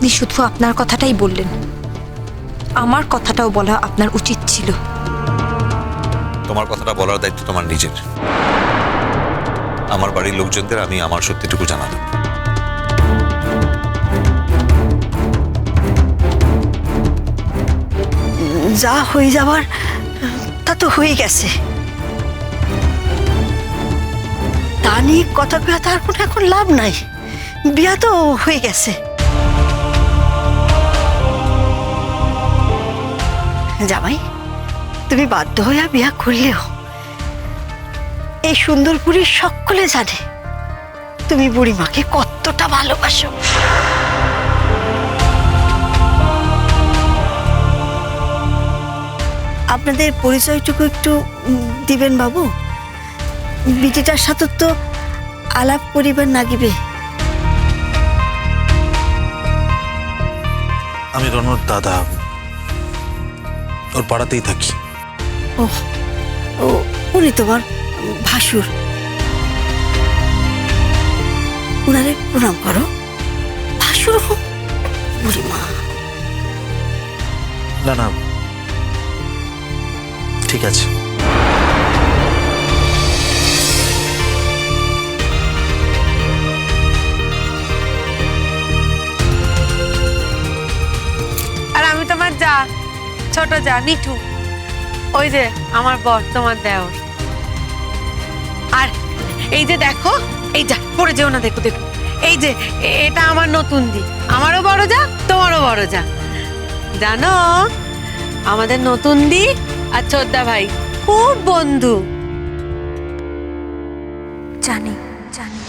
আপনি শুধু আপনার কথাটাই বললেন। আমার কথাটাও বলা আপনার উচিত ছিল। তোমার কথাটা বলার দায়িত্ব তোমার নিজের। আমার বাড়ির লোকজনদের আমি আমার সত্যিটুকু জানালাম। যা হয়ে যাবার তা তো হয়ে গেছে। তা নিয়ে কথা কয়া তার কোনো এখন লাভ নাই। বিয়া তো হয়ে গেছে। জামাই, তুমি বাধ্য হইয়া বিয়া করলেও এই সুন্দরপুরীর সকলে জানে তুমি বুড়িমাকে কতটা ভালোবাসো। আপনাদের পরিচয়টুকু একটু দিবেন বাবু? বিটিটার সাথে তো আলাপ করিবার নাগিবে। আমি রনর দাদা। ওর পাড়াতেই থাকি। ও উনি তোমার ভাসুর। উনারে প্রণাম করো। ভাসুর হোক বুড়িমা না না। ঠিক আছে। ছোট যা নিঠু ওই যে আমার বর, তোমার দেওর। আর এই যে দেখো, এই যা, পড়ে যেও না, দেখো দেখো। এই যে, এটা আমার নতুন দি আমারও বড় যা, তোমারও বড় যা। জানো, আমাদের নতুন দি আর ছোদ্দা ভাই খুব বন্ধু। জানি জানি।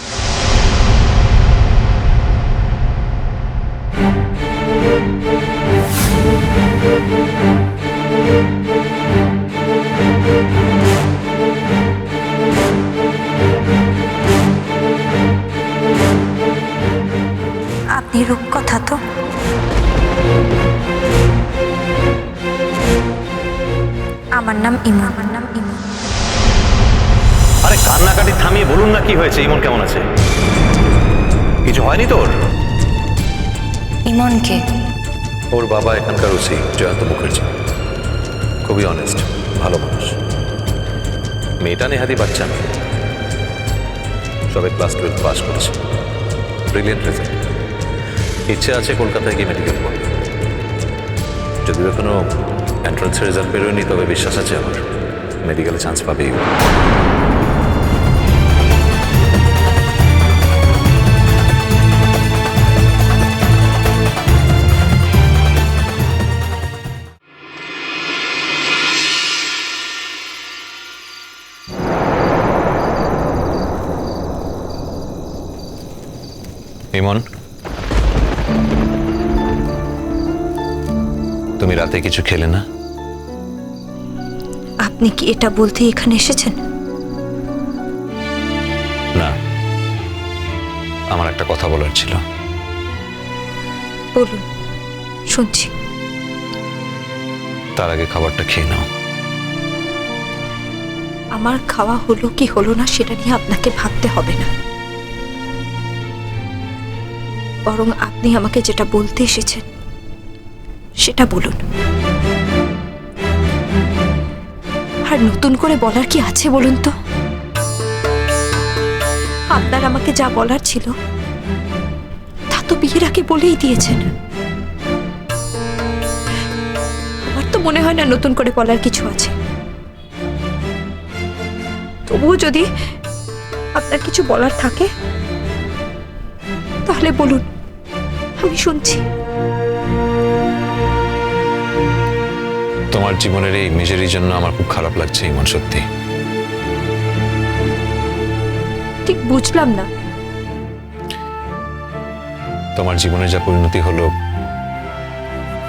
আপনি রূপকথা তো। আমার নাম ইমন। আমার নাম ইমন। আরে কান্নাকাটি থামিয়ে বলুন না কি হয়েছে ইমন কেমন আছে? কিছু হয়নি তোর? ইমনকে ওর বাবা এখানকার ওসি, জয়ন্ত মুখার্জি। খুবই অনেস্ট ভালো মানুষ। মেয়েটা নেহাতি বাচ্চা না সবে ক্লাস টুয়েলভ পাস করেছে। ব্রিলিয়েন্ট রেজাল্ট ইচ্ছে আছে কলকাতায় গিয়ে মেডিকেল পড়বে যদিও এখনও এন্ট্রান্সের রেজাল্ট বেরোয়নি, তবে বিশ্বাস আছে আমার মেডিকেলে চান্স পাবেই ইমন তুমি রাতে কিছু খেলে না? আপনি কি এটা বলতে এখানে এসেছেন? না। আমার একটা কথা বলার ছিল। বলুন শুনছি। তার আগে খাবারটা খেয়ে নাও। আমার খাওয়া হলো কি হলো না সেটা নিয়ে আপনাকে ভাবতে হবে না। বরং আপনি আমাকে যেটা বলতে এসেছেন, সেটা বলুন। আর নতুন করে বলার কি আছে বলুন তো? আপনার আমাকে যা বলার ছিল, তা তো বিয়ের আগে বলেই দিয়েছেন। আমার তো মনে হয় না নতুন করে বলার কিছু আছে। তবুও যদি আপনার কিছু বলার থাকে তাহলে বলুন আমি শুনছি। তোমার জীবনের এই মেজেরির জন্য আমার খুব খারাপ লাগছে ইমন সত্যি। ঠিক বুঝলাম না। তোমার জীবনে যা পরিণতি হলো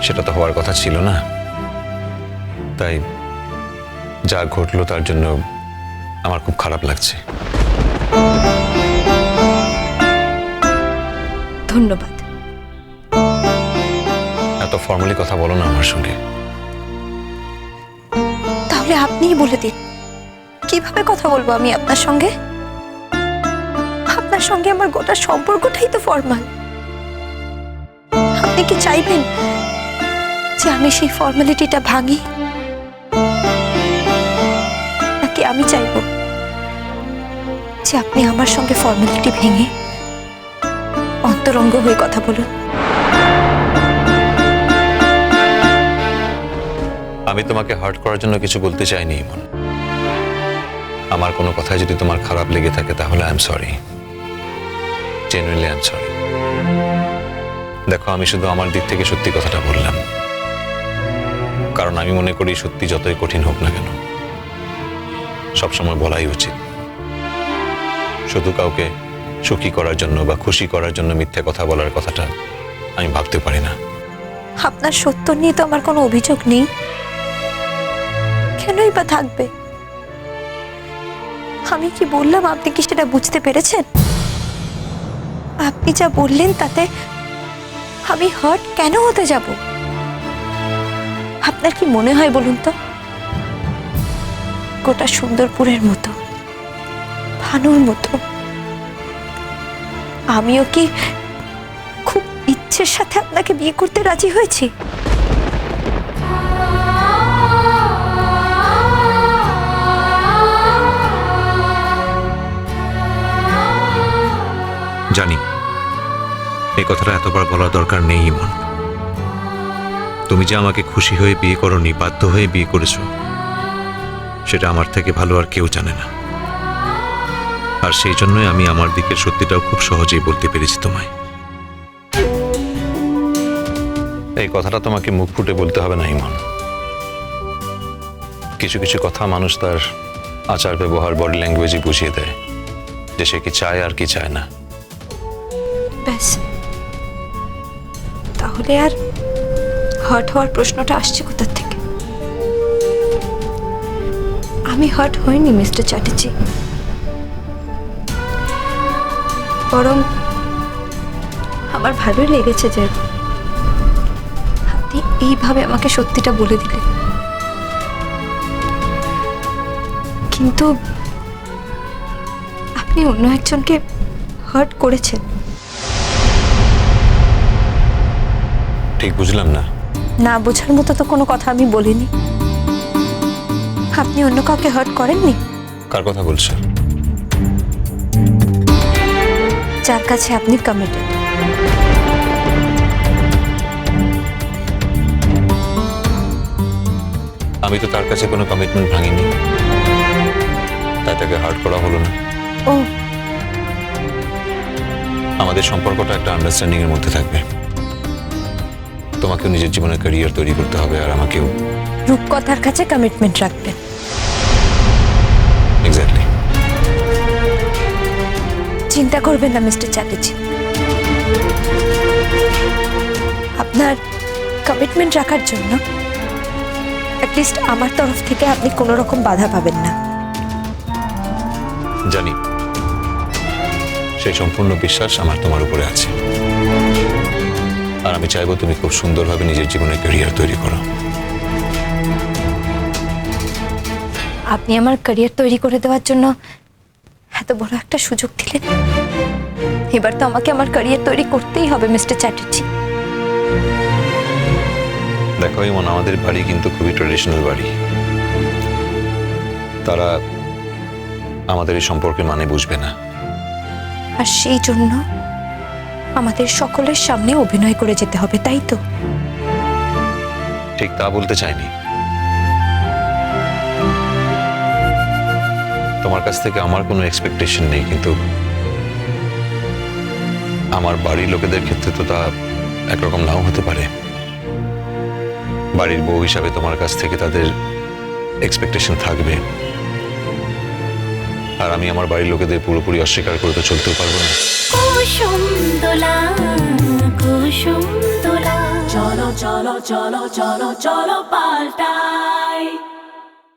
সেটা তো হওয়ার কথা ছিল না। তাই যা ঘটলো তার জন্য আমার খুব খারাপ লাগছে। ধন্যবাদ। এত ফর্মালি কথা বলো না আমার সঙ্গে। তাহলে আপনিই বলে দিন। কীভাবে কথা বলব আমি আপনার সঙ্গে? আপনার সঙ্গে আমার গোটা সম্পর্কটাই তো ফর্মাল আপনি কি চাইবেন যে আমি সেই ফর্মালিটিটা ভাঙি? নাকি আমি চাইব যে আপনি আমার সঙ্গে ফর্মালিটি ভেঙে অন্তরঙ্গ হয়ে কথা বলুন আমি তোমাকে হার্ট করার জন্য কিছু বলতে চাইনি, ইমন। আমার কোনো কথায় যদি তোমার খারাপ লেগে থাকে, তাহলে I am sorry genuinely I am sorry দেখো, আমি শুধু আমার দিক থেকে সত্যি কথাটা বললাম। কারণ আমি মনে করি সত্যি যতই কঠিন হোক না কেন, সবসময় বলাই উচিত। শুধু কাউকে সুখী করার জন্য বা খুশি করার জন্য মিথ্যে কথা বলার কথাটা আমি ভাবতে পারি না। আপনার সত্য নিয়ে তো আমার কোনো অভিযোগ নেই। কেনই বা থাকবে? আমি কি বললাম আপনি কি সেটা বুঝতে পেরেছেন? আপনি যা বললেন তাতে আমি হার্ট কেন হতে যাব? আপনার কি মনে হয় বলুন তো? গোটা সুন্দরপুরের মতো, ভানুর মতো। আমিও কি খুব ইচ্ছের সাথে আপনাকে বিয়ে করতে রাজি হয়েছি? জানি, এই কথাটা এতবার বলার দরকার নেই ইমন। তুমি যে আমাকে খুশি হয়ে বিয়ে করনি, বাধ্য হয়ে বিয়ে করেছ, সেটা আমার থেকে ভালো আর কেউ জানে না। আর সেই জন্যই আমি আমার দিকের সত্যিটাও খুব সহজেই বলতে পেরেছি তোমায়। এই কথাটা তোমাকে মুখ ফুটে বলতে হবে না ইমন কিছু কিছু কথা মানুষ তার আচার ব্যবহার বডি ল্যাঙ্গুয়েজই বুঝিয়ে দেয় যে সে কি চায় আর কি চায় না। ব্যাস। তাহলে আর হার্ট হওয়ার প্রশ্নটা আসছে কোথার থেকে? আমি হার্ট হইনি মিস্টার চ্যাটার্জি। বরং আমার ভালোই লেগেছে যে আপনি এইভাবে আমাকে সত্যিটা বলে দিলেন। কিন্তু আপনি অন্য একজনকে হার্ট করেছেন। ঠিক বুঝলাম না। না বোঝার মতো তো কোনো কথা আমি বলিনি। আপনি অন্য কাউকে হার্ট করেননি? কার কথা বলছো যার কাছে আপনি কমিটেড আমি তো তার কাছে কোনো কমিটমেন্ট ভাঙিনি। তাই তাকে হার্ট করা হলো না। ও। আমাদের সম্পর্কটা একটা আন্ডারস্ট্যান্ডিং এর মধ্যে থাকবে। তোমাকেও নিজের জীবনে ক্যারিয়ার তৈরি করতে হবে আর আমাকেও। রূপকথার কাছে কমিটমেন্ট রাখবেন। চিন্তা করবেন না মিস্টার চ্যাটার্জি। আপনার কমিটমেন্ট রাখার জন্য অ্যাটলিস্ট আমার তরফ থেকে আপনি কোনো রকম বাধা পাবেন না। জানি সেই সম্পূর্ণ বিশ্বাস আমার তোমার উপরে আছে। আর আমি চাইব তুমি খুব সুন্দরভাবে নিজের জীবনে ক্যারিয়ার তৈরি করো। আপনি আমার ক্যারিয়ার তৈরি করে দেওয়ার জন্য এত বড় একটা সুযোগ দিলেন এবার তো আমাকে আমার ক্যারিয়ার তৈরি করতেই হবে মিস্টার চ্যাটার্জি। দেখো ইমন আমাদের বাড়ি কিন্তু খুবই ট্রেডিশনাল বাড়ি। তারা আমাদের এই সম্পর্কে মানে বুঝবে না। আর সেই জন্য আমাদের সকলের সামনে অভিনয় করে যেতে হবে তাই তো? ঠিক তা বলতে চাইনি। তোমার কাছ থেকে আমার কোনো এক্সপেকটেশন নেই কিন্তু আমার বাড়ির লোকেদের ক্ষেত্রে তো তা একরকম নাও হতে পারে। বাড়ির বউ হিসাবে তোমার কাছ থেকে তাদের এক্সপেকটেশন থাকবে। আর আমি আমার বাড়ির লোকেদের পুরোপুরি অস্বীকার করে তো চলতেও পারব না। চলো চলো চলো চলো চলো পাল্টাই